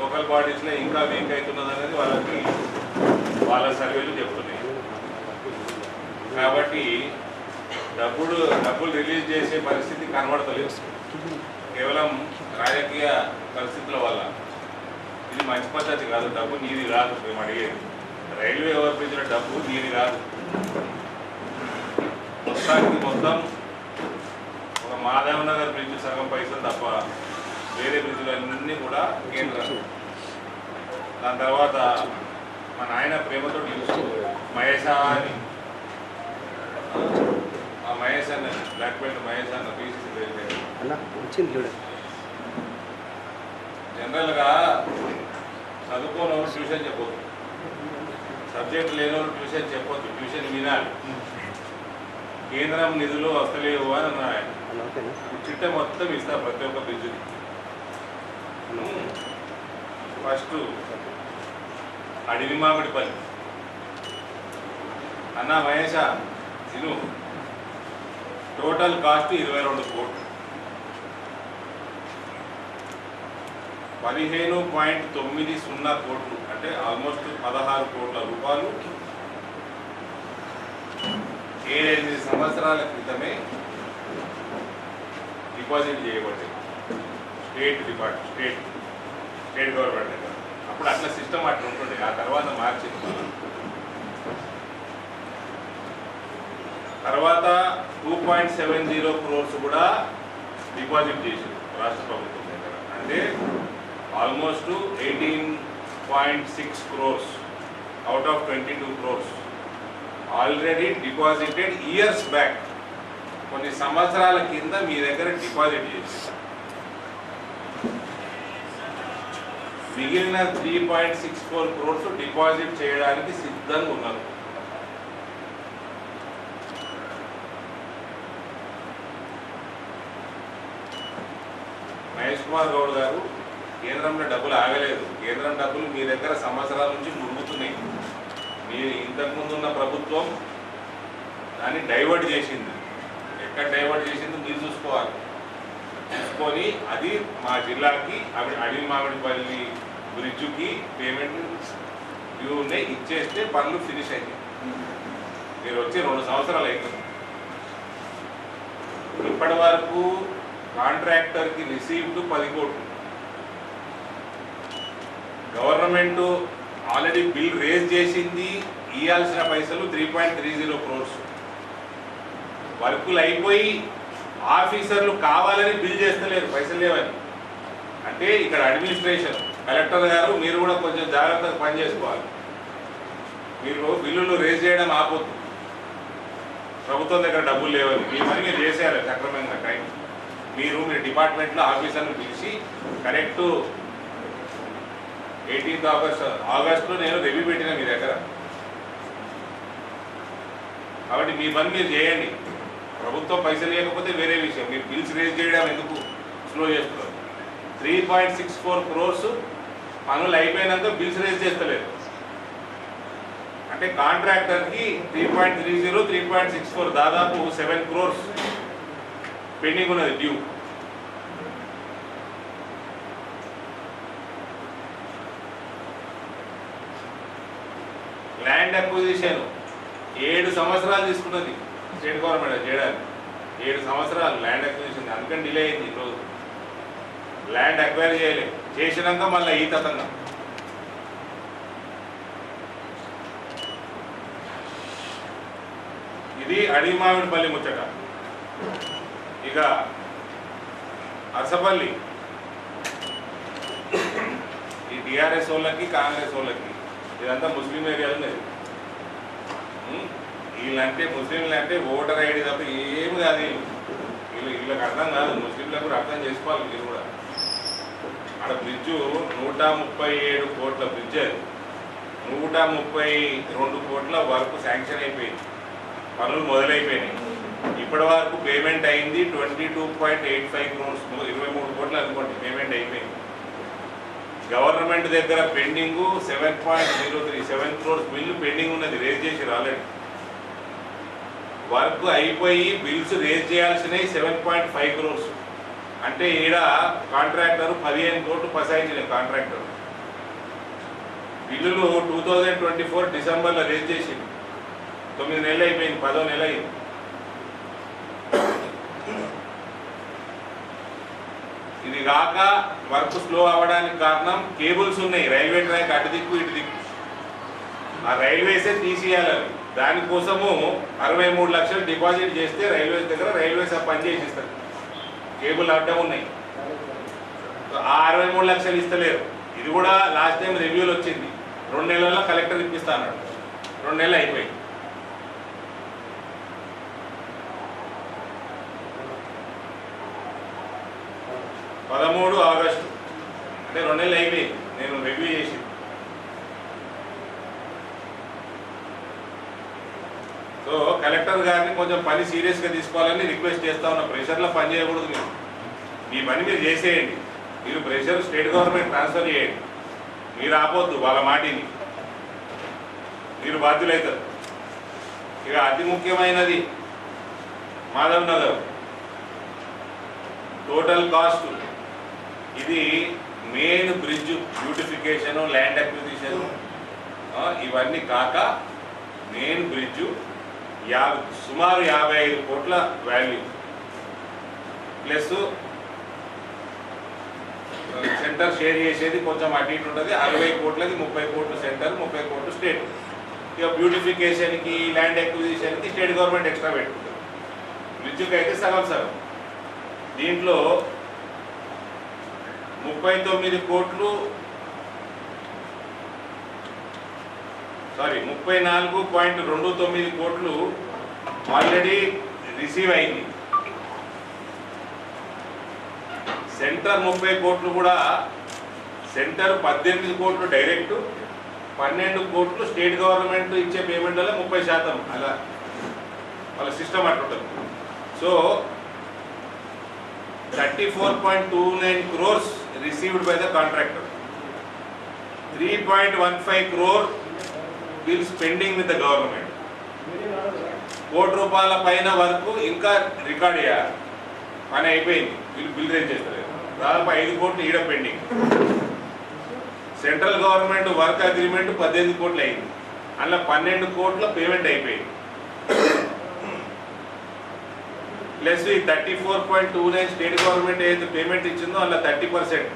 Local బాడీస్లో ఇంకా week అవుతున్నది అనేది వాళ్ళకి వాళ్ళ సర్వేలు చెప్తున్నాయి. కాబట్టి డబ్బులు డబ్బులు రిలీజ్ చేసే పరిస్థితి కనబడతలేదు. కేవలం రాజకీయ పరిస్థితుల వల్ల. ఇది మంచి పద్ధతి కాదు డబ్బు నీది కాదు మేము అడిగేది. రైల్వే ఓవర్బ్రిడ్జ్ల డబ్బు నీది కాదు. మొత్తానికి మొత్తం ఒక మాధవ్ నగర్ బ్రిడ్జ్ సగం పైసలు తప్ప వేరే బ్రిడ్జ్లు అన్నీ కూడా కేంద్రం దాని తర్వాత మా నాయన ప్రేమతో మహేష్ అని. ఆ మహేష్ అన్న బ్లాక్ బెల్ట్ మహేష్ అన్న పీసీసీ జనరల్గా చదువుకోని వాళ్ళు ట్యూషన్ చెప్పొద్దు. సబ్జెక్ట్ లేని వాళ్ళు ట్యూషన్ చెప్పొద్దు. ట్యూషన్ వినాలి. కేంద్రం నిధులు వస్తలేవు అని ఓకేనా? చిట్ట మొత్తం ఇస్తా ప్రతి ఒక్క బ్రిడ్జ్కి అన్న ఫస్ట్ అడవి మామిడిపల్లి అన్న మహేష తిను. టోటల్ కాస్ట్ ఇరవై రెండు కోట్లు. పదిహేను పాయింట్ తొమ్మిది సున్నా కోట్లు అంటే ఆల్మోస్ట్ పదహారు కోట్ల రూపాయలు. ఏడెనిమిది సంవత్సరాల క్రితమే డిపాజిట్ చేయబడ్డాయి. State depart state state government దగ్గర అప్పుడు అట్లా సిస్టమ్ అట్లా ఉంటుంది ఆ తర్వాత మార్చింది తర్వాత two point seven zero crores కూడా డిపాజిట్ చేసింది రాష్ట్ర ప్రభుత్వం దగ్గర. అంటే almost eighteen point six crores out of twenty two crores already deposited years back కొన్ని సంవత్సరాల కింద మీ దగ్గర డిపాజిట్ చేసి మిగిలిన three point six four crores deposit చేయడానికి సిద్ధంగా ఉన్నారు. మహేష్ కుమార్ గౌడ్ గారు కేంద్రంలో డబ్బులు ఆగలేదు. కేంద్రం డబ్బులు మీ దగ్గర సంవత్సరాల నుంచి మురుగుతున్నాయి మీరు ఇంతకుముందు ఉన్న ప్రభుత్వం దాన్ని డైవర్ట్ చేసింది. ఎక్కడ డైవర్ట్ చేసింది మీరు చూసుకోవాలి. చూసుకొని అది మా జిల్లాకి అవి అడవి మామిడిపల్లి బ్రిడ్జ్కి పేమెంట్ డ్యూ ఇచ్చేస్తే పనులు ఫినిష్ అయ్యాయి మీరు వచ్చి రెండు సంవత్సరాలు అవుతుంది ఇప్పటి వరకు కాంట్రాక్టర్కి రిసీవ్డ్ పది కోట్లు. గవర్నమెంట్ ఆల్రెడీ బిల్ రేజ్ చేసింది ఇవ్వాల్సిన పైసలు three point three zero crores వర్కులు అయిపోయి ఆఫీసర్లు కావాలని బిల్ చేస్తలేరు పైసలు లేవని. అంటే ఇక్కడ అడ్మినిస్ట్రేషన్ కలెక్టర్ గారు మీరు కూడా కొంచెం జాగ్రత్తగా పని చేసుకోవాలి. మీరు బిల్లులు రేజ్ చేయడం ఆపొద్దు. ప్రభుత్వం దగ్గర డబ్బులు లేవని మీ పని మీరు చేసేయాలి సక్రమంగా. టైం మీరు మీ డిపార్ట్మెంట్లో ఆఫీసర్ని పిలిచి కరెక్ట్ ఎయిటీన్త్ ఆగస్ట్ ఆగస్ట్లో నేను రివ్యూ పెట్టిన మీ దగ్గర. కాబట్టి మీ పని మీరు చేయండి. ప్రభుత్వం పైసలు లేకపోతే వేరే విషయం. మీరు బిల్స్ రేజ్ చేయడం ఎందుకు? స్లో చేస్తున్నారు. Three point six four crores పనులు అయిపోయినాక బిల్స్ రేజ్ చేస్తలేదు. అంటే కాంట్రాక్టర్కి three point three zero three point six four దాదాపు సెవెన్ క్రోర్స్ పెండింగ్ ఉన్నది డ్యూ ల్యాండ్ అక్విజిషన్ ఏడు సంవత్సరాలు తీసుకున్నది స్టేట్ గవర్నమెంట్ చేయడానికి ఏడు సంవత్సరాలు ల్యాండ్ అక్విజిషన్ అందుకని డిలే అయింది ఈరోజు ల్యాండ్ అక్వైర్ చేయలేదు చేసినాక మళ్ళీ ఈ తతంగం ఇది అడవి మామిడిపల్లి ముచ్చట. ఇక అసపల్లి ఈ టీఆర్ఎస్ వాళ్ళకి కాంగ్రెస్ వాళ్ళకి. ఇదంతా ముస్లిం ఏరియాలో లేదు వీళ్ళంటే ముస్లింలు అంటే ఓటర్ ఐడి తప్ప ఏమి కాదు వీళ్ళు వీళ్ళకి అర్థం కాదు. ముస్లింలకు కూడా అర్థం చేసుకోవాలి వీళ్ళు కూడా. ఆడ బ్రిడ్జు నూట ముప్పై ఏడు కోట్ల బ్రిడ్జ్ అది. నూట ముప్పై రెండు కోట్ల వరకు శాంక్షన్ అయిపోయింది. పనులు మొదలైపోయినాయి. ఇప్పటి వరకు పేమెంట్ అయింది twenty two point eight five crores. ఇరవై మూడు కోట్లు అనుకోండి పేమెంట్ అయిపోయింది. గవర్నమెంట్ దగ్గర pending seven point zero three seven crores bill pending ఉన్నది రేజ్ చేసి రాలేదు. వర్క్ అయిపోయి బిల్స్ రేజ్ చేయాల్సినవి సెవెన్ పాయింట్ ఫైవ్ క్రోర్స్. అంటే ఈడ కాంట్రాక్టర్ పదిహేను కోట్లు పసాయించిన కాంట్రాక్టర్ బిల్లులు టూ థౌజండ్ ట్వంటీ ఫోర్ డిసెంబర్లో రేజ్ చేసింది తొమ్మిది నెలలు అయిపోయింది పదో నెల అయింది. ఇది కాక వర్క్ స్లో అవ్వడానికి కారణం కేబుల్స్ ఉన్నాయి రైల్వే ట్రాక్ అటు దిక్కు ఇటు దిక్కు. ఆ రైల్వేసే తీసేయాలని దానికోసము అరవై మూడు లక్షలు డిపాజిట్ చేస్తే రైల్వేస్ దగ్గర రైల్వేస్ ఆ పని చేసిస్తారు. కేబుల్ అడ్డం ఉన్నాయి. ఆ అరవై మూడు లక్షలు ఇస్తలేరు. ఇది కూడా లాస్ట్ టైం రివ్యూలు వచ్చింది. రెండు నెలల్లో కలెక్టర్ ఇప్పిస్తా అన్నాడు. రెండు నెలలు అయిపోయింది. పదమూడు ఆగస్టు. అంటే రెండు నెలలు అయిపోయింది. నేను రివ్యూ చేసి సో కలెక్టర్ గారిని కొంచెం పని సీరియస్గా తీసుకోవాలని రిక్వెస్ట్ చేస్తా ఉన్న. ప్రెషర్లో పని చేయకూడదు మీరు. మీ పని మీరు చేసేయండి. మీరు ప్రెషర్ స్టేట్ గవర్నమెంట్ ట్రాన్స్ఫర్ చేయండి. మీరు ఆపొద్దు వాళ్ళ మాటిని మీరు బాధ్యులవుతారు ఇక అతి ముఖ్యమైనది మాధవ్ నగర్. టోటల్ కాస్ట్ ఇది main bridge beautification land acquisition ఇవన్నీ కాక మెయిన్ బ్రిడ్జ్ యాభై సుమారు యాభై ఐదు కోట్ల వాల్యూ ప్లస్ సెంటర్ షేర్ చేసేది కొంచెం అటు ఇటు ఉంటుంది. అరవై కోట్లది ముప్పై కోట్లు సెంటర్ ముప్పై కోట్లు స్టేట్ ఇక బ్యూటిఫికేషన్కి ల్యాండ్ అక్విజిషన్కి స్టేట్ గవర్నమెంట్ ఎక్స్ట్రా పెట్టుకుంటుంది. బ్రిడ్జ్కి అయితే సగం సగం. దీంట్లో ముప్పై తొమ్మిది కోట్లు సారీ ముప్పై నాలుగు పాయింట్ రెండు తొమ్మిది కోట్లు ఆల్రెడీ రిసీవ్ అయింది. సెంటర్ ముప్పై కోట్లు కూడా సెంటర్ పద్దెనిమిది కోట్లు డైరెక్ట్ పన్నెండు కోట్లు స్టేట్ గవర్నమెంట్ ఇచ్చే పేమెంట్ వల్ల ముప్పై శాతం అలా వాళ్ళ system అట్టుంటుంది so thirty four point two nine crores received by the contractor three point one five crore bill pending with the government. కోటి రూపాయల పైన వరకు ఇంకా రికార్డ్ చేయాలి. పని అయిపోయింది. వీళ్ళు బిల్ రేజ్ చేస్తారు దాదాపు ఐదు కోట్లు ఈడ pending. Central government work agreement పద్దెనిమిది కోట్లు అయింది. అందులో పన్నెండు కోట్ల పేమెంట్ అయిపోయింది. ప్లస్ ఈ thirty four point two nine state government ఏదైతే పేమెంట్ ఇచ్చిందో అందులో థర్టీ పర్సెంట్.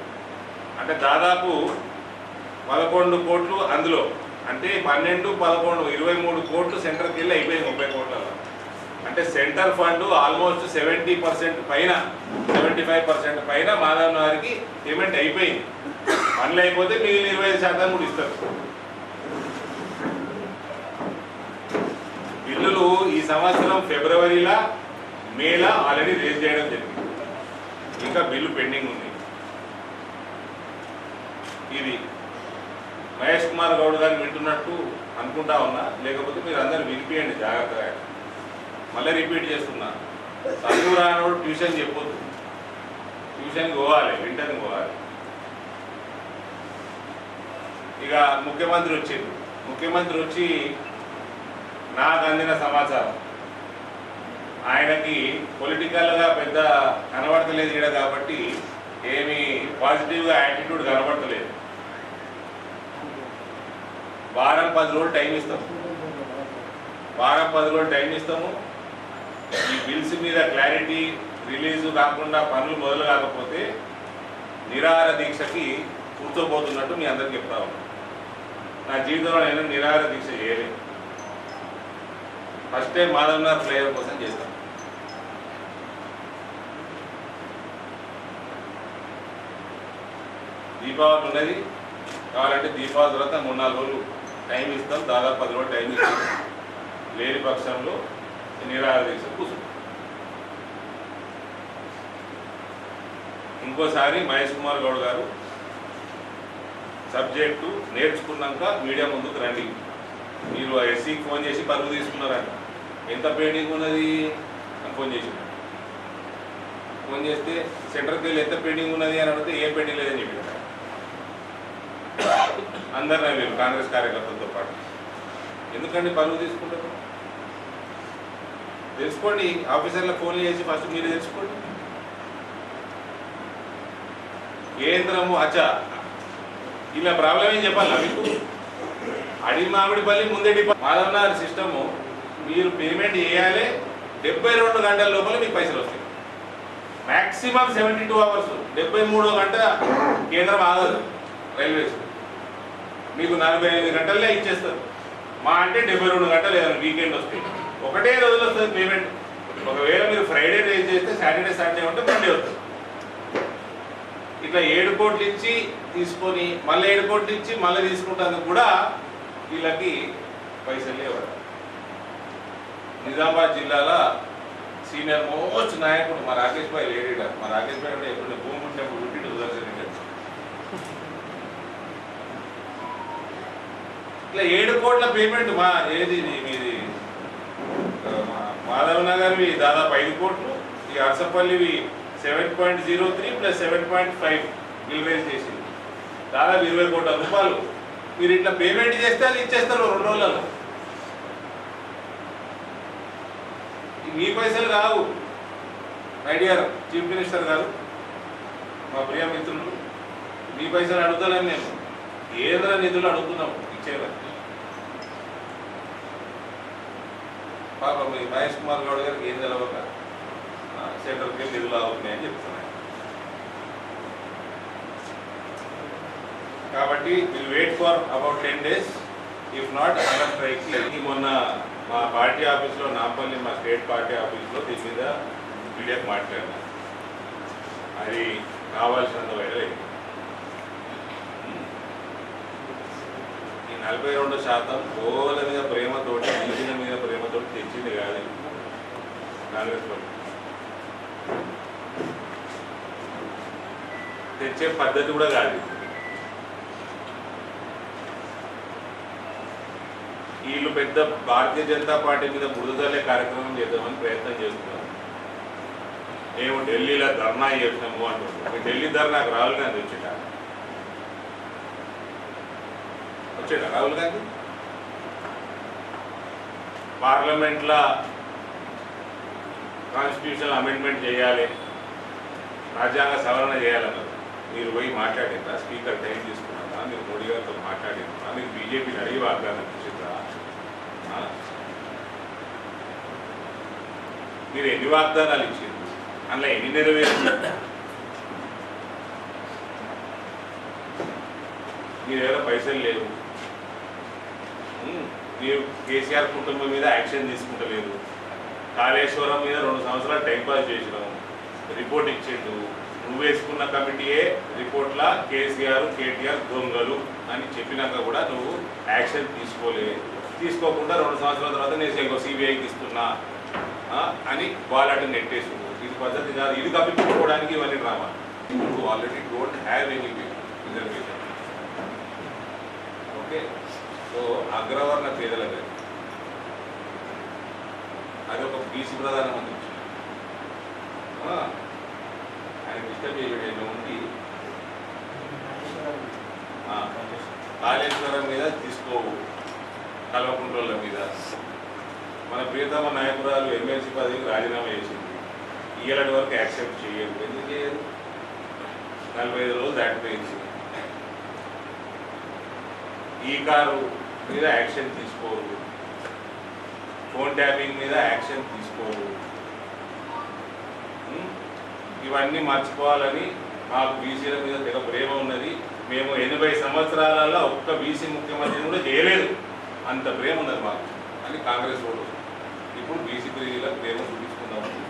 అంటే దాదాపు పదకొండు కోట్లు అందులో. అంటే పన్నెండు పదకొండు ఇరవై మూడు కోట్లు సెంటర్కి వెళ్ళి అయిపోయింది ముప్పై కోట్లలో. అంటే centre fund almost seventy percent పైన సెవెంటీ ఫైవ్ పర్సెంట్ పైన మాధవన్ వారికి పేమెంట్ అయిపోయింది. పనులు అయిపోతే మిగిలిన ఇరవై ఐదు శాతం కూడా ఇస్తారు. బిల్లులు ఈ సంవత్సరం ఫిబ్రవరిలో మేలా ఆల్రెడీ రేజ్ చేయడం జరిగింది. ఇంకా బిల్లు పెండింగ్ ఉంది. ఇది మహేష్ కుమార్ గౌడ్ గారిని వింటున్నట్టు అనుకుంటా ఉన్నా లేకపోతే మీరు అందరు వినిపించండి జాగ్రత్తగా. మళ్ళీ రిపీట్ చేస్తున్నా. చదువు రానోడు ట్యూషన్ చెప్పొద్దు. ట్యూషన్ పోవాలి వింటని పోవాలి. ఇక ముఖ్యమంత్రి వచ్చింది ముఖ్యమంత్రి వచ్చి నాకు అందిన సమాచారం. ఆయనకి పొలిటికల్గా పెద్ద కనబడతలేదు ఈడ కాబట్టి ఏమి పాజిటివ్గా యాటిట్యూడ్ కనబడతలేదు. వారం పది రోజులు టైం ఇస్తాము వారం పది రోజులు టైం ఇస్తాము. ఈ బిల్స్ మీద క్లారిటీ రిలీజ్ కాకుండా పనులు మొదలు కాకపోతే నిరాహార దీక్షకి కూర్చోబోతున్నట్టు మీ అందరికి చెప్తా ఉన్నాను నా జీవితంలో నేను నిరాహార దీక్ష చేయలేదు ఫస్ట్ టైం మాధవనాథ్ ఫ్లేవర్ కోసం చేస్తాను దీపావళి ఉన్నది. కావాలంటే దీపావళి తర్వాత మూడు నాలుగు రోజులు టైం ఇస్తాం దాదాపు పది రోజులు టైం ఇస్తాం. లేని పక్షంలో నిరాహార దీక్ష కూర్చుంటాం. ఇంకోసారి మహేష్ కుమార్ గౌడ్ గారు సబ్జెక్టు నేర్చుకున్నాక మీడియా ముందుకు రండి. మీరు ఎస్సీకి ఫోన్ చేసి పరుగు తీసుకున్నారంట. ఎంత పెండింగ్ ఉన్నది? అని ఫోన్ చేసి ఫోన్ చేస్తే సెంటర్కి వెళ్ళి ఎంత పెండింగ్ ఉన్నది? అని అడిగితే ఏ పెండింగ్ లేదని చెప్పారు అందరు మీరు కాంగ్రెస్ కార్యకర్తలతో పాటు. ఎందుకండి పరువు తీసుకుంటారు? తెలుసుకోండి ఆఫీసర్ల ఫోన్ చేసి ఫస్ట్ మీరు తెలుసుకోండి. కేంద్రము అచ్చా. ఇలా ప్రాబ్లం ఏం చెప్పాలా మీకు? అడి మామిడిపల్లి ముందే డిపా మాధవనగర్ సిస్టము మీరు పేమెంట్ చేయాలి డెబ్బై రెండు గంటల లోపల మీకు పైసలు వస్తాయి. మ్యాక్సిమం సెవెంటీ టూ అవర్స్ డెబ్బై మూడో గంట కేంద్రం ఆగదు రైల్వేస్. మీకు నలభై ఐదు గంటల్లో ఇచ్చేస్తారు. మా అంటే డెబ్బై రెండు గంటలు ఏదైనా వీకెండ్ వస్తే. ఒకటే రోజులో వస్తుంది పేమెంట్ ఒకవేళ మీరు ఫ్రైడే రేజ్ చేస్తే సాటర్డే సండే ఉంటే మండే వస్తుంది. ఇట్లా ఏడు కోట్లు ఇచ్చి తీసుకొని మళ్ళీ ఏడు కోట్లు ఇచ్చి మళ్ళీ తీసుకుంటానికి కూడా వీళ్ళకి పైసలు లేవట నిజామాబాద్ జిల్లాలో సీనియర్ మోస్ట్ నాయకుడు మా రాకేష్ భాయ్ లేడీడ? మా రాకేష్ భాయ్ కూడా ఎప్పుడు భూమి ఉంటేప్పుడు పుట్టిండు సుదర్శన్ రెడ్డి ఇట్లా ఏడు కోట్ల పేమెంట్ మా ఏది మీది? మాధవ్ నగర్వి దాదాపు ఐదు కోట్లు ఈ అరసపల్లివి seven point zero three plus seven point five bill raise చేసింది. దాదాపు ఇరవై కోట్ల రూపాయలు. మీరు ఇట్లా పేమెంట్ చేస్తే అది ఇచ్చేస్తారు రెండు రోజులలో. మీ పైసలు కావు మై డియర్ చీఫ్ మినిస్టర్ గారు మా ప్రియ మిత్రులు మీ పైసలు అడుగుతానని నేను. కేంద్ర నిధులు అడుగుతున్నాం ఇచ్చేవారు పాపం ఈ మహేష్ కుమార్ గౌడ్ గారికి ఏం తెలవక సెంట్రల్కి నిధులు అవుతున్నాయని చెప్తున్నాను కాబట్టి will wait for about ten days if not under strike ఈ మొన్న మా పార్టీ ఆఫీస్లో నాంపల్లి మా స్టేట్ పార్టీ ఆఫీస్లో దీని మీద మీడియాకు మాట్లాడినా. అది కావాల్సినంత వైరల్ అయింది ఈ నలభై రెండు శాతం గోల మీద ప్రేమతోటి వచ్చింది కాదు నాలుగు తెచ్చే పద్ధతి కూడా కాదు వీళ్ళు పెద్ద భారతీయ జనతా పార్టీ మీద బురదలే కార్యక్రమం చేద్దామని ప్రయత్నం చేస్తున్నారు. మేము ఢిల్లీలో ధర్నా చేసినాము అంటున్నాం ఢిల్లీ ధర్నాకు రాహుల్ గాంధీ వచ్చేట? వచ్చేట రాహుల్ గాంధీ? పార్లమెంట్లో కాన్స్టిట్యూషన్ అమెండ్మెంట్ చేయాలి. రాజ్యాంగ సవరణ చేయాలన్నారు మీరు పోయి మాట్లాడిందా స్పీకర్ టైం తీసుకున్నారా? మీరు మోడీ గారితో మాట్లాడిందా మీరు బీజేపీని అడిగి వాగ్దానం చేసిందా మీరు ఎన్ని వాగ్దానాలు ఇచ్చింది అందులో ఎన్ని నెరవేర్చారు మీ దగ్గర పైసలు లేవు? కేసీఆర్ కుటుంబం మీద యాక్షన్ తీసుకుంటలేదు. కాళేశ్వరం మీద రెండు సంవత్సరాలు టైంపాస్ చేసినాం. రిపోర్ట్ ఇచ్చిండు. నువ్వు వేసుకున్న కమిటీయే రిపోర్ట్లా కేసీఆర్ కేటీఆర్ దొంగలు అని చెప్పినాక కూడా నువ్వు యాక్షన్ తీసుకోలే. తీసుకోకుండా రెండు సంవత్సరాల తర్వాత నేను ఇంకో సిబిఐకి ఇస్తున్నా అని వాళ్ళని నెట్టేసు ఇది పద్ధతి కాదు. ఇది కప్పిపుకోవడానికి ఇవన్నీ drama. Already don't have any reservation okay so అగ్రవర్ణ పేదలకు. అది ఒక బీసీ ప్రధానమంత్రి ఆయన డిస్టర్బ్ చేయడం ఉంది కాళేశ్వరం మీద తీసుకోవు. కల్వకుంట్రోళ్ళ మీద. మన ప్రియతమ నాయకురాలు ఎమ్మెల్సీ పదవికి రాజీనామా చేసింది. ఇయ్యాలటి వరకు యాక్సెప్ట్ చేయరు ఎందుకు చేయరు నలభై ఐదు రోజులు దాటిపోయింది. ఈ కారు మీద యాక్షన్ తీసుకోరు. ఫోన్ ట్యాపింగ్ మీద యాక్షన్ తీసుకోరు. ఇవన్నీ మర్చిపోవాలని మాకు బీసీల మీద తెగ ప్రేమ ఉన్నది. మేము ఎనభై సంవత్సరాలలో ఒక్క బీసీ ముఖ్యమంత్రిని కూడా చేయలేదు. అంత ప్రేమ ఉన్నది మాకు. అని కాంగ్రెస్ వాళ్ళు ఇప్పుడు బీసీ ప్రియుల ప్రేమ చూపించుకుందామని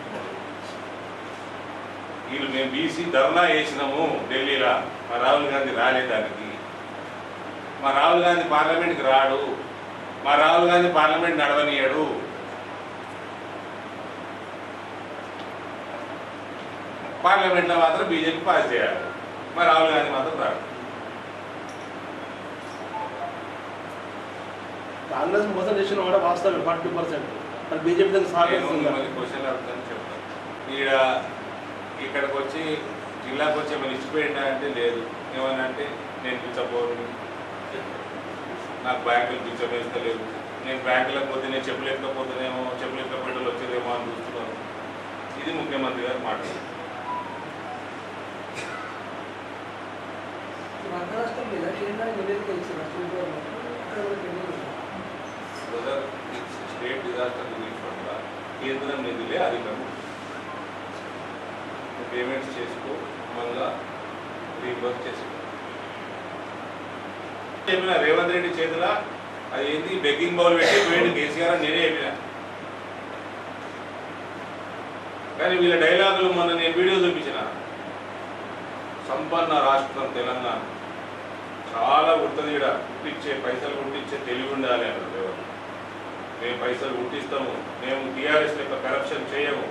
వీళ్ళు మేము బీసీ ధర్నా చేసినాము ఢిల్లీలో. మా రాహుల్ గాంధీ రాలేదానికి. మా రాహుల్ గాంధీ పార్లమెంట్కి రాడు. మా రాహుల్ గాంధీ పార్లమెంట్ నడవనీయడు. పార్లమెంట్లో మాత్రం బీజేపీ పాస్ చేయాలి. మా రాహుల్ గాంధీ మాత్రం రాడు. కాంగ్రెస్ మోసం చేసిన కూడా వాస్తవం ఫార్టీ పర్సెంట్. అది బీజేపీ సహకరిస్తుంది మిమ్మల్ని క్వశ్చన్ అడుగుతాను చెప్తాను. ఈడ ఇక్కడికి వచ్చి జిల్లాకు వచ్చి ఏమైనా ఇచ్చిపోయిందా అంటే లేదు. ఏమన్నా అంటే నేను పిచ్చపోను నాకు బ్యాంకులు పిచ్చమేస్తలేవు నేను బ్యాంకులకు పోతే నేను చెప్పలేకపోతేనేమో చెప్పలేకపోయేటోళ్ళు వచ్చేదేమో అని చూస్తున్నాను ఇది ముఖ్యమంత్రి గారు మాట. స్టేట్ డిజాస్టర్ రిలీఫ్ ఫండ్ కేంద్రం నిధులే అధికం. పేమెంట్స్ చేసుకో మళ్ళా రీవర్క్ చేసుకో. చెప్పిన రేవంత్ రెడ్డి చేతుల అది ఏంది? బెగ్గింగ్ బౌల్ పెట్టి పోయింది కేసీఆర్ అని నేనే చెప్పిన. కానీ వీళ్ళ డైలాగులు మొన్న నేను వీడియో చూపించిన. సంపన్న రాష్ట్రం తెలంగాణ. చాలా ఉంటుంది ఇక్కడ కుట్టించే పైసలు కుట్టించే తెలివి ఉండాలి అన్నారు రేవంత్ మేము పైసలు కుట్టిస్తాము మేము టీఆర్ఎస్ యొక్క కరప్షన్ చేయము.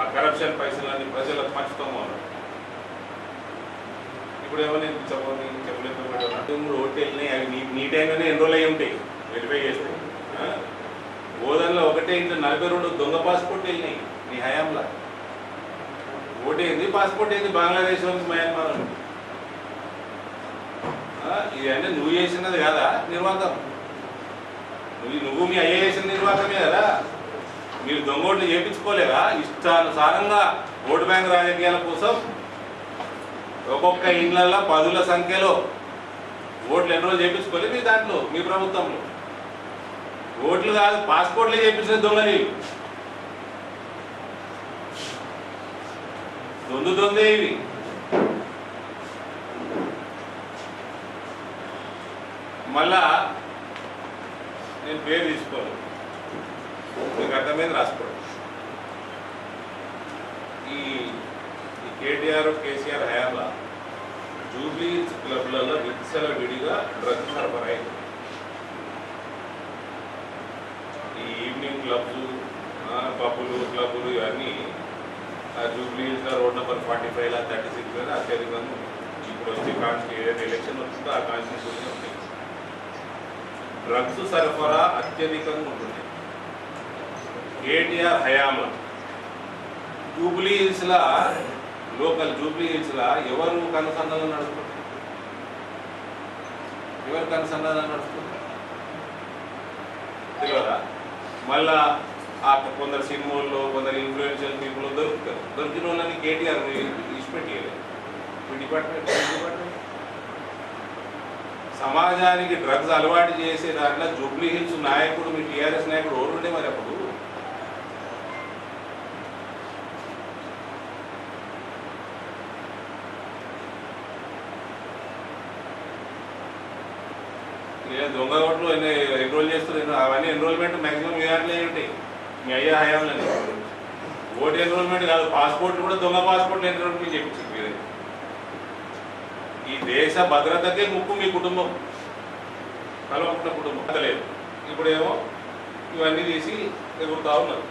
ఆ కరప్షన్ పైసలన్నీ ప్రజలకు పంచుతాము అన్నారు ఇప్పుడు ఏమన్నా చెప్పని చెప్పలేదు మూడు ఓట్లు వెళ్ళినాయి అవి నీ నీ టైంలోనే ఎన్రోల్ అయ్యి ఉంటాయి? వెరిఫై చేస్తే. ఓదన్లో ఒకటే ఇంట్లో నలభై రెండు దొంగ పాస్పోర్ట్ వెళ్ళినాయి నీ హయాంలో. ఓటేంది పాస్పోర్ట్ ఏంది? బంగ్లాదేశ్ నుంచి మయన్మార్ నుంచి. ఆ, నువ్వు చేసినది కాదా నిర్వాహకం నువ్వు నువ్వు మీ అయ్య చేసిన నిర్వాహకమే కదా. మీరు దొంగ ఓట్లు చేయించుకోలేదా ఇష్టానుసారంగా ఓటు బ్యాంక్ రాజకీయాల కోసం ఒక్కొక్క ఇండ్లలో పదుల సంఖ్యలో ఓట్లు ఎన్రోల్ చేయించుకోలేదు మీ దాంట్లో మీ ప్రభుత్వంలో. ఓట్లు కాదు పాస్పోర్ట్లే చేయించిన దొంగని దొందు దొందే ఇవి. మళ్ళా నేను పేరు తీసుకోను మీకు అర్థమైంది రాసుకోండి. ఈ ఈ కేటీఆర్ కేసీఆర్ హయాంలో జూబ్లీ క్లబ్లలో విత్సల విడిగా డ్రగ్ సరఫరా అయింది ఈ ఈవినింగ్ క్లబ్స్ పబ్బులు క్లబ్బులు ఇవన్నీ ఆ జూబ్లీ హిల్స్లో రోడ్ నెంబర్ ఫార్టీ ఫైవ్లో థర్టీ సిక్స్లో అత్యధికంగా ఉంది. ఇప్పుడు వచ్చే కాన్స్టి ఏదైతే ఎలక్షన్ వస్తుందో ఆ కాన్స్టిట్యూషన్ ఉంటాయి డ్రగ్స్ సరఫరా అత్యధికంగా ఉంటుంది కేటీఆర్ హయాంలో జూబ్లీ హిల్స్లా లోకల్ జూబ్లీ హిల్స్లా ఎవరు కనుసంధానం నడుపుకుంటారు? ఎవరు కనుసంధానం నడుపుకుంటారు? తెలియదా? మళ్ళా ఆ కొందరు సినిమాల్లో కొందరు ఇన్ఫ్లుయెన్షియల్ పీపుల్ దొరుకుతారు. దొరికిన వాళ్ళని కేటీఆర్ ఇష్టపెట్టేయలేదు మీ డిపార్ట్మెంట్ డిపార్ట్మెంట్? సమాజానికి డ్రగ్స్ అలవాటు చేసే దాంట్లో జూబ్లీ హిల్స్ నాయకుడు మీ టీఆర్ఎస్ నాయకుడు ఎవరు మరి అప్పుడు ఏ దొంగ ఓట్లు ఎన్రోల్ చేస్తారు? అవన్నీ ఎన్రోల్మెంట్ మాక్సిమం మీ దాంట్లో ఉంటాయి మీ అయ్యే హయాంలో ఓటు ఎన్రోల్మెంట్ కాదు పాస్పోర్ట్ కూడా దొంగ పాస్పోర్ట్ ఎన్రోల్మెంట్ చేయించింది మీరు. ఈ దేశ భద్రతకే ముక్కు మీ కుటుంబం. కలవకుండా కుటుంబం. లేదు ఇప్పుడేమో ఇవన్నీ తీసి ఎగురుతా ఉన్నారు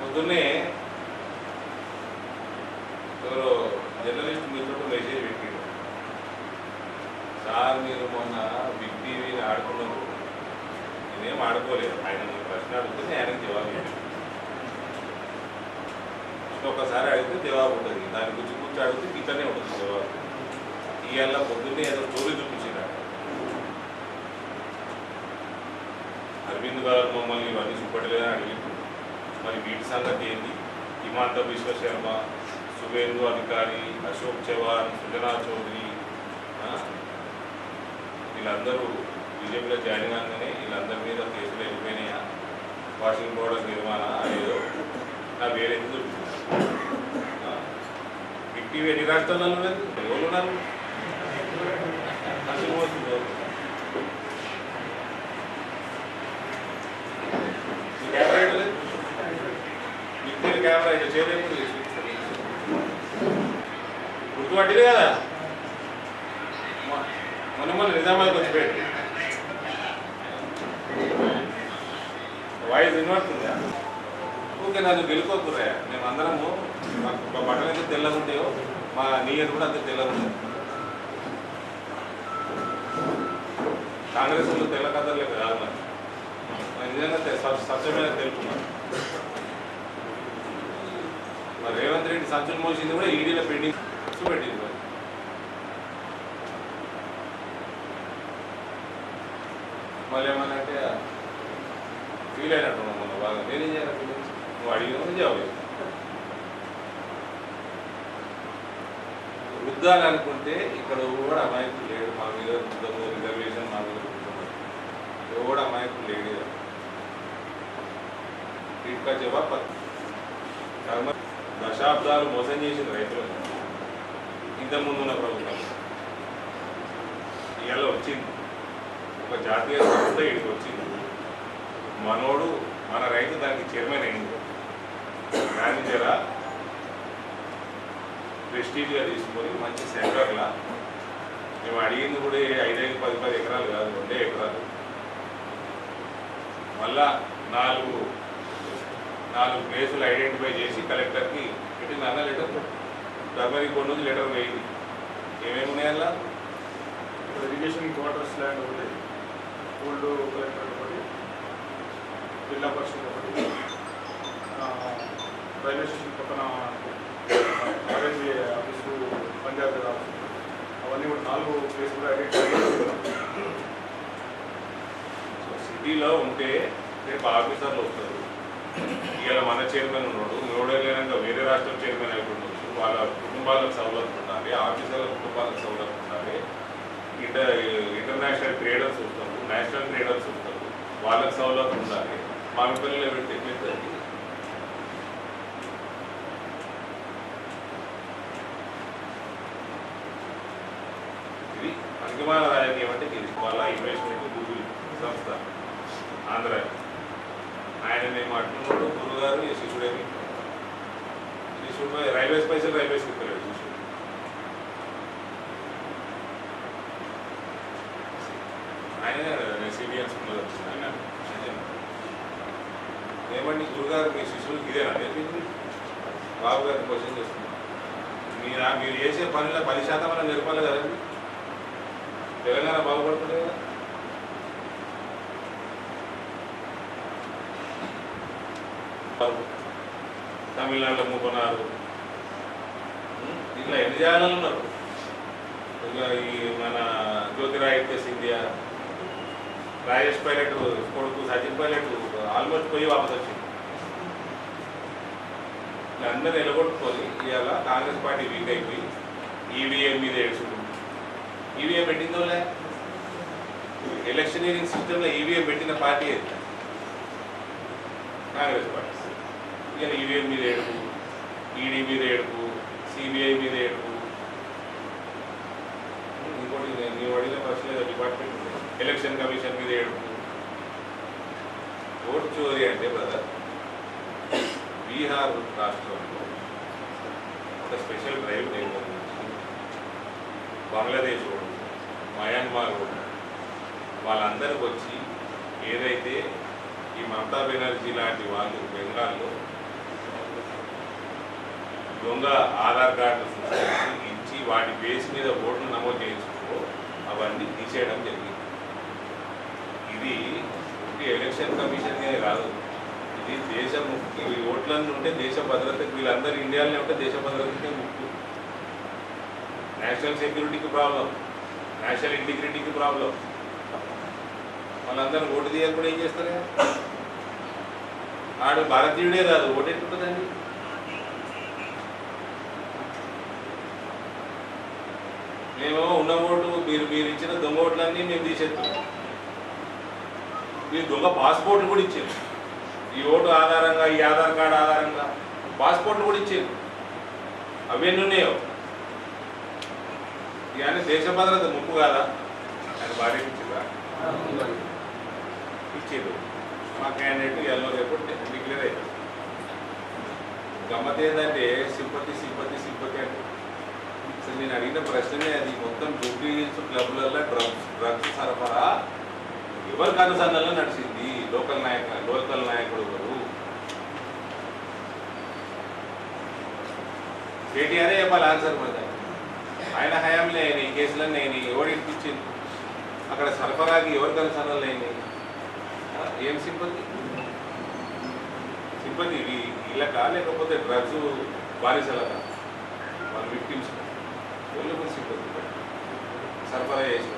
పొద్దున్నే ఎవరో జర్నలిస్ట్ మీతో మెసేజ్ పెట్టాడు సార్ మీరు మొన్న బిగ్ టీవీ ఆడుకున్నారు నేనేం ఆడుకోలేదు ఆయన మీ ప్రశ్న అడిగితే ఆయనకు జవాబు ఇవ్వండి ఒక్కొక్కసారి అడిగితే జవాబు ఉంటుంది. దాని గురించి గురించి అడిగితే ఇట్లనే ఉంటుంది జవాబు. ఇవాళ పొద్దున్నే ఏదో స్టోరీ చూపించినాడు. అరవింద్ గారు మమ్మల్ని ఇవన్నీ చూపడలేదని అడిగింది మరి వీటి సంగతి ఏంటి? హిమాంత విశ్వ శర్మ సువేందు అధికారి అశోక్ చవాన్ సుజనా చౌదరి వీళ్ళందరూ బీజేపీలో జాయిన్ కాగానే వీళ్ళందరి మీద కేసులు వెళ్ళిపోయినాయా? వాషింగ్ పౌడర్ నిర్మాణ అనేదో నా వేరేది చూపించారు బిగ్ టీవీ ఎన్ని రాష్ట్రాలలో ఉన్నది ఎవరు ఉన్నారు? అసలు కెమెరా ఎక్కడ లేదు? గుర్తుపట్టింది కదా? మొన్న మొన్న నిజామాబాద్ వచ్చి పెట్టి. వాయిస్ వినబడుతుందా? ఊరికే నన్ను గెలుకోకురా మేము అందరము మాకు మా బట్టలు అయితే తెల్లగా ఉంటాయో మా నీయర్ కూడా అంతే తెల్లగా ఉంటాయి కాంగ్రెస్ వాళ్ళు తెల్ల కదలే కాదు మరి. నిజంగా సత్యమైన స్వ- తెలుపున్నారు మరి. రేవంత్ రెడ్డి సంచులు మోసింది కూడా ఈడీలో పెండింగ్ పెట్టింది మరి. మళ్ళీ ఏమన్నా అంటే ఫీల్ అయినట్టు ఉన్నావు బాగా. నేనేం చేయాలి? ఫీల్ నువ్వు అడిగిన అనుకుంటే ఇక్కడ కూడా అమాయకులు లేడు. మా మీద రుద్దము రిజర్వేషన్ మా మీద రుద్దము ఎవడు అమాయకులు లేడు ఇంకా జవాబ్ కర్మ దశాబ్దాలు మోసం చేసిన రైతులను ఇంతకుముందు ఉన్న ప్రభుత్వం. ఇవాళ వచ్చింది. ఒక జాతీయ సంస్థ ఇక్కడికి వచ్చింది. మనోడు మన రైతు దానికి చైర్మన్ అయింది మేనేజరా ప్రెస్టీజ్గా తీసుకొని మంచి సెంటర్లా మేము అడిగింది కూడా ఐదైదు పది పది ఎకరాలు కాదు రెండే ఎకరాలు. మళ్ళా నాలుగు నాలుగు ప్లేసులు ఐడెంటిఫై చేసి కలెక్టర్కి పెట్టిన అన్న లెటర్ ధర్మది కొన్ని రోజులు లెటర్ వేయింది ఏమేమి ఉన్నాయి అలా ఇరిగేషన్ క్వార్టర్స్ ల్యాండ్ ఒకటి ఓల్డ్ కలెక్టర్ ఒకటి జిల్లా పరిషత్ ఒకటి రైల్వే స్టేషన్ పక్కన R N B office Punjab office. అవన్నీ కూడా నాలుగు ప్లేస్ కూడా సో సిటీలో ఉంటే రేపు ఆఫీసర్లు వస్తారు. ఇవాళ మన చైర్మన్ ఉన్నాడు. ఎవడైనా వేరే రాష్ట్రం చైర్మన్ అయిపోవచ్చు వాళ్ళ కుటుంబాలకు సౌలభ్యం ఉండాలి. ఆఫీసర్ల కుటుంబాలకు సౌలభ్యం ఉండాలి. ఇంటర్ ఇంటర్నేషనల్ ట్రేడర్స్ వస్తారు. నేషనల్ ట్రేడర్స్ వస్తారు. వాళ్ళకి సౌలభ్యం ఉండాలి. మా పిల్లలు పెట్టి చెప్పేసరికి ఇది పనికిమాల రాజకీయం అంటే ఇది ఇన్వెస్ట్మెంట్ గూగుల్ సంస్థ ఆంధ్ర. ఆయన మేము అంటున్నాడు గురుగారు ఈ శిష్యుడేమి శిష్యుడు రైల్వేస్ పైసలు రైల్వేస్ ఇస్తలేడు శిష్యుడు. ఆయన సీనియర్స్ ఆయన ఏమండి గురుగారు మీ శిష్యులకి ఇదేనా నేర్పింది బాబు గారిని క్వశ్చన్ చేస్తున్నాను. మీరు మీరు చేసే పనిలో పది శాతం అలా నేర్పాలి కదండి. తెలంగాణ బాగుపడుతుంది? కదా తమిళనాడులో మూకున్నారు ఇట్లా ఎన్ని జాగాలు ఉన్నారు? ఇట్లా ఈ మన జ్యోతిరాదిత్య సింధియా రాజేష్ పైలట్ కొడుకు సచిన్ పైలట్ ఆల్మోస్ట్ పోయి వాపస్ వచ్చింది. అందరూ నిలబొట్టుకొని ఇవాళ కాంగ్రెస్ పార్టీ వీక్ అయిపోయి ఈవీఎం మీద ఏడ్చుకుంటుంది ఈవీఎం పెట్టిందోలే? ఎలక్షనీరింగ్ సిస్టంలో ఈవీఎం పెట్టిన పార్టీ ఏది కాంగ్రెస్ పార్టీ. ఇక ఈవీఎం మీద ఏడుపు ఈడీ మీద ఏడుపు సిబిఐ మీద ఏడుపు. ఇంకోటి నేను అడిగిన ప్రశ్న డిపార్ట్మెంట్ ఎలక్షన్ కమిషన్ మీద ఏడుపు. ఓటు చోరీ అంటే బ్రదర్ బీహార్ రాష్ట్రంలో ఒక స్పెషల్ డ్రైవ్ నేను బంగ్లాదేశ్ వాళ్ళు మయన్మార్ వాళ్ళు వాళ్ళందరికి వచ్చి ఏదైతే ఈ మమతా బెనర్జీ లాంటి వాళ్ళు బెంగాల్లో దొంగ ఆధార్ కార్డు ఇచ్చి వాటి బేస్ మీద ఓట్లు నమోదు చేయించుకో అవన్నీ తీసేయడం జరిగింది. ఇది ఎలక్షన్ కమిషన్గా కాదు. ఇది దేశం ఓట్లన్నీ ఉంటే దేశ భద్రతకి వీళ్ళందరూ ఇండియాలోనే ఉంటే దేశ భద్రతకే ముక్కు నేషనల్ సెక్యూరిటీకి ప్రాబ్లం నేషనల్ ఇంటిగ్రిటీకి ప్రాబ్లం వాళ్ళందరూ ఓటు తీయకుండా ఏం చేస్తారు? ఆడు భారతీయుడే కాదు ఓటు ఎట్టుంటుందండి మేము ఉన్న ఓటు మీరు మీరు ఇచ్చిన దొంగ ఓట్లన్నీ మేము తీసేస్తున్నాం మీరు దొంగ పాస్పోర్ట్లు కూడా ఇచ్చారు. ఈ ఓటు ఆధారంగా ఈ ఆధార్ కార్డు ఆధారంగా పాస్పోర్ట్లు కూడా ఇచ్చారు. అవన్నీ ఉన్నాయో? ఇవన్నీ దేశ భద్రత ముప్పు కాదా? అది భార్య ఇచ్చిందా? ఇచ్చారు మా క్యాండిడేట్ ఎల్లో రేపు డిక్లేర్ అయ్యారు గమ్మత్ ఏంటంటే సింపతి సింపతి సింపతి అంటే. అసలు నేను అడిగిన ప్రశ్ననే అది మొత్తం జూబ్లీ హిల్స్ క్లబ్లలో డ్రగ్స్ డ్రగ్స్ సరఫరా ఎవరికి అనుసంధానంలో నడిచింది? లోకల్ నాయక లోకల్ నాయకుడు ఎవరు? కేటీఆరే చెప్పాలి ఆన్సర్ మరి ఆయన హయాంలో అయినాయి కేసులన్నీ అయినాయి ఎవడు ఇప్పించింది అక్కడ సరఫరాకి ఎవరికి అనుసంధానాలు అయినాయి ఏం సింపతి? సింపతి కా లేకపోతే డ్రగ్స్ బానిసలకా? వాళ్ళ విక్టిమ్స్. ఎవరికి సింపతి? సరఫరా చేసిన